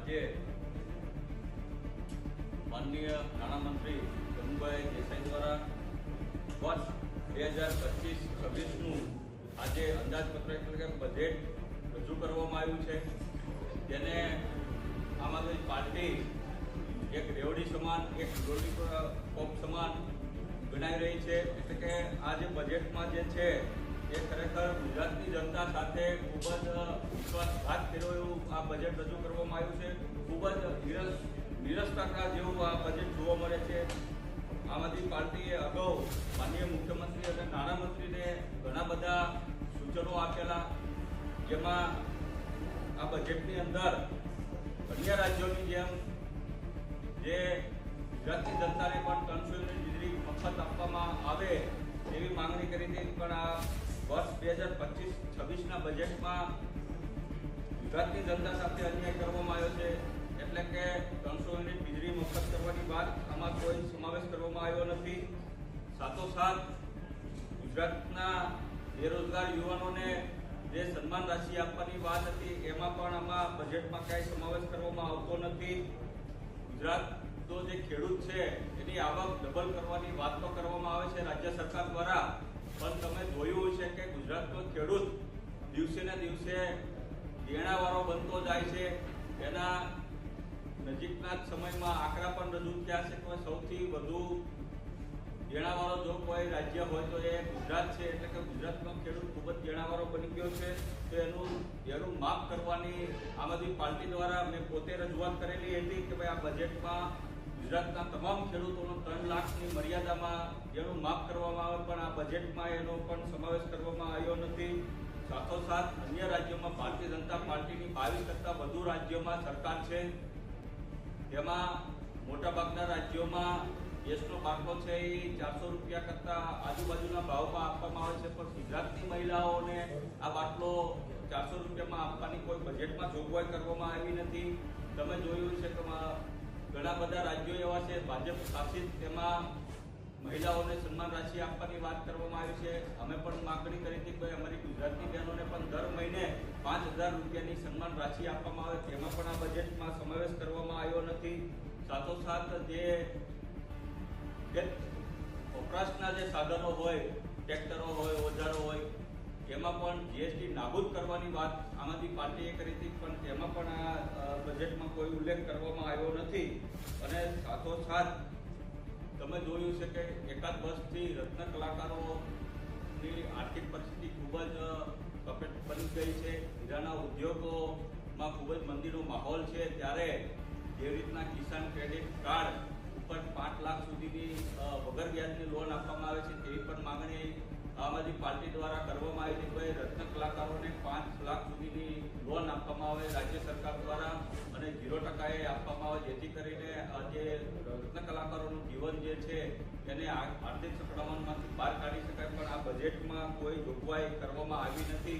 આજે માનનીય નાણામંત્રી ગંગુભાઈ દેસાઈ દ્વારા વર્ષ બે હજાર પચીસ છવ્વીસનું આજે અંદાજપત્ર એટલે કે બજેટ રજૂ કરવામાં આવ્યું છે. જેને આમ આદમી પાર્ટી એક રેવડી સમાન, એક લોલીપોપ સમાન ગણાઈ રહી છે. એટલે કે આ જે બજેટમાં જે છે એ ખરેખર ગુજરાતની જનતા સાથે ખૂબ જ વિશ્વાસઘાત કર્યો એવું આ બજેટ રજૂ કરવામાં આવ્યું છે. ખૂબ જ નિરસ નિરસતા જેવું આ બજેટ જોવા મળે છે. આમ આદમી પાર્ટીએ અગાઉ માનનીય મુખ્યમંત્રી અને નાણામંત્રીને ઘણા બધા સૂચનો આપેલા, જેમાં આ બજેટની અંદર અન્ય રાજ્યોની જેમ જે ગુજરાતની જનતાને પણ ત્રણસો યુનિટ મફત આપવામાં આવે એવી માંગણી કરી હતી. પણ આ વર્ષ બે હજાર પચીસ બજેટમાં ગુજરાતની જનતા સાથે અન્યાય કરવામાં આવ્યો છે. એટલે કે ત્રણસો યુનિટ વીજળી મફત કરવાની વાત આમાં કોઈ સમાવેશ કરવામાં આવ્યો નથી. સાથોસાથ ગુજરાતના બેરોજગાર યુવાનોને જે સન્માન રાશિ આપવાની વાત હતી, એમાં પણ આમાં બજેટમાં કાંઈ સમાવેશ કરવામાં આવતો નથી. ગુજરાતનો જે ખેડૂત છે, એની આવક ડબલ કરવાની વાત તો કરવામાં આવે છે. રાજ્ય સરકાર દ્વારા પણ તમે જોયું છે કે ગુજરાતનો ખેડૂત દિવસે ને દિવસે દેણાવાળો બનતો જાય છે. એના નજીકના જ સમયમાં આંકડા પણ રજૂ થયા છે કે સૌથી વધુ દેણાવાળો જો કોઈ રાજ્ય હોય તો એ ગુજરાત છે. એટલે કે ગુજરાતમાં ખેડૂત ખૂબ જ દેણાવાળો બની ગયો છે. તો એનું એનું માફ કરવાની આમ આદમી પાર્ટી દ્વારા મેં પોતે રજૂઆત કરેલી હતી કે ભાઈ આ બજેટમાં ગુજરાતના તમામ ખેડૂતોનો ત્રણ લાખની મર્યાદામાં એનું માફ કરવામાં આવે, પણ આ બજેટમાં એનો પણ સમાવેશ કરવામાં આવ્યો નથી. સાથોસાથ અન્ય રાજ્યોમાં ભારતીય જનતા પાર્ટીની બાવીસ કરતાં વધુ રાજ્યોમાં સરકાર છે. તેમાં મોટાભાગના રાજ્યોમાં ગેસનો બાટલો છે એ ચારસો રૂપિયા કરતાં આજુબાજુના ભાવમાં આપવામાં આવે છે, પણ ગુજરાતની મહિલાઓને આ બાટલો ચારસો રૂપિયામાં આપવાની કોઈ બજેટમાં જોગવાઈ કરવામાં આવી નથી. તમે જોયું છે કે ઘણા બધા રાજ્યો એવા છે, ભાજપ શાસિત તેમાં મહિલાઓને સન્માન રાશિ આપવાની વાત કરવામાં આવી છે. અમે પણ માગણી કરી હતી કે અમારી ગુજરાતની બહેનોને પણ દર મહિને પાંચ હજાર રૂપિયાની સન્માન રાશિ આપવામાં આવે. તેમાં પણ આ બજેટમાં સમાવેશ કરવામાં આવ્યો નથી. સાથોસાથ જે વપરાશના જે સાધનો હોય, ટ્રેક્ટરો હોય, ઓજારો હોય, એમાં પણ જીએસટી નાબૂદ કરવાની વાત આમ આદમી પાર્ટીએ કરી હતી, પણ તેમાં પણ આ બજેટમાં કોઈ ઉલ્લેખ કરવામાં આવ્યો નથી. અને સાથોસાથ તમે જોયું છે કે એકાદ વર્ષથી રત્ન કલાકારોની આર્થિક પરિસ્થિતિ ખૂબ જ કપેટ બની ગઈ છે. હીરાના ઉદ્યોગોમાં ખૂબ જ મંદીનો માહોલ છે. ત્યારે જે રીતના કિસાન ક્રેડિટ કાર્ડ ઉપર પાંચ લાખ સુધીની વગર વ્યાજની લોન આપવામાં આવે છે તેવી પણ માંગણી આમ આદમી પાર્ટી દ્વારા કરવામાં આવી હતી ભાઈ રત્ન કલાકારોને પાંચ લાખ સુધીની લોન આપવામાં આવે રાજ્ય સરકાર દ્વારા અને ઝીરો ટકાએ આપવામાં આવે જેથી કરીને જે રત્ન કલાકારોનું જીવન જે છે એને આર્થિક સંકળામણમાંથી બહાર કાઢી શકાય. પણ આ બજેટમાં કોઈ જોગવાઈ કરવામાં આવી નથી.